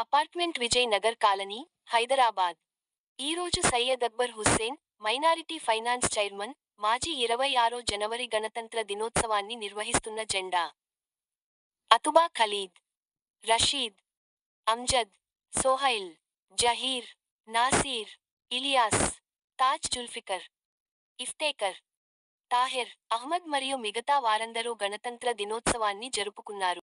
Apartment Vijay Nagar colony Hyderabad. ఈరోజు Syed Akbar Hussain minority finance chairman మాజీ ఇరవై ఆరో జనవరి గణతంత్ర దినోత్సవాన్ని నిర్వహిస్తున్న జెండా. అతుబా ఖలీద్ రషీద్ అమ్జద్ సోహైల్ జహీర్ నాసీర్ ఇలియాస్ తాజ్ జుల్ఫికర్ ఇఫ్తేకర్ తాహిర్ అహ్మద్ మరియు మిగతా వారందరూ గణతంత్ర దినోత్సవాన్ని జరుపుకున్నారు.